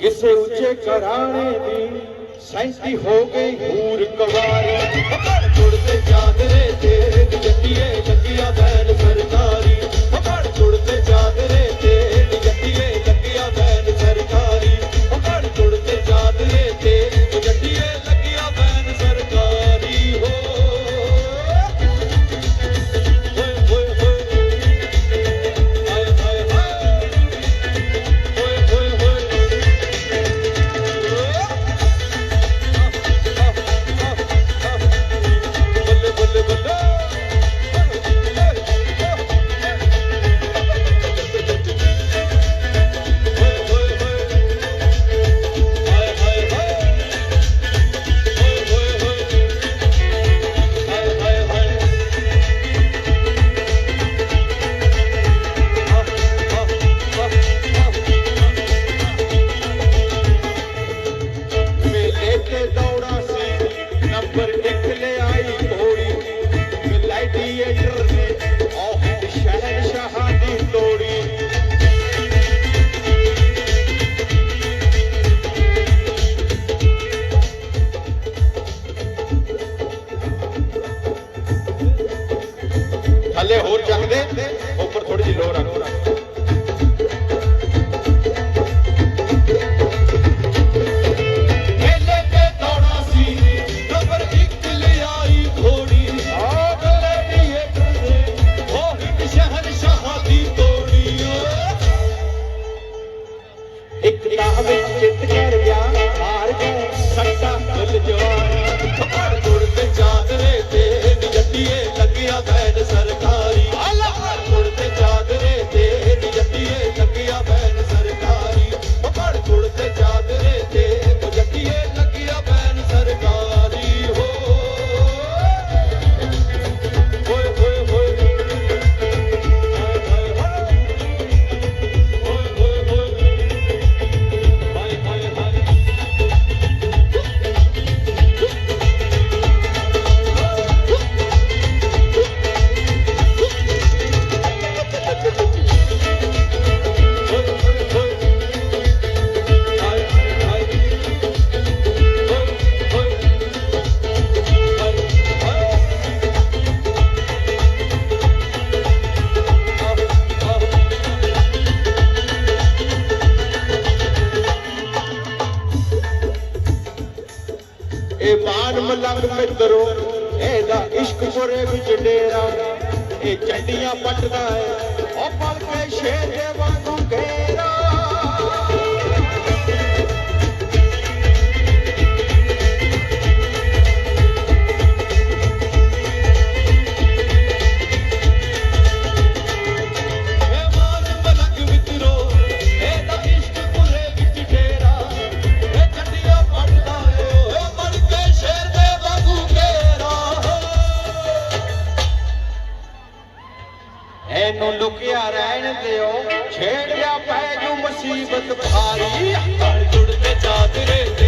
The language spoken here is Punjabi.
ਕਿਸੇ ਉੱਚੇ ਘਰਾਣੇ ਦੀ ਸੈਂਤੀ ਹੋ ਗਈ ਹੂਰ ਕਵਾਰੀ। ਪਕੜ ਛੁੜਦੇ ਚਾਦਰੇ ਜੱਟੀਏ ਲੱਗਿਆ ਬੈਨ ਸਰਕਾਰੀ ਇੱਕ ਤਾਂ ਵਿੱਚ ਚਿੱਤ ਕਰ ਗਿਆ ਹਾਰ ਗਏ ਸੱਟਾ ਫੁੱਲ ਜਵਾਨੀ ਪਕੜ ਤੁਰ ਤੇ ਚਾਦਰੇ ਤੇ। ਇਹ ਬਾਣ ਮਲੰਗ ਮਿੱਤਰੋ, ਇਹਦਾ ਇਸ਼ਕ ਪੁਰੇ ਵਿੱਚ ਡੇਰਾ। ਇਹ ਚੰਡੀਆਂ ਪੱਟਦਾ ਹੈ, ਉਹ ਪਲ ਕੇ ਸ਼ੇਰ ਦੇ ਵਾਂਗੂ ਇਹਨੂੰ ਲੁਕਿਆ ਰਹਿਣ ਦਿਓ ਛੇੜਿਆ ਪੈ ਜੂ ਮੁਸੀਬਤ ਭਾਰੀ। ਚਾਦਰੇ ਤੇ ਜੱਟੀਏ ਲੱਗਿਆ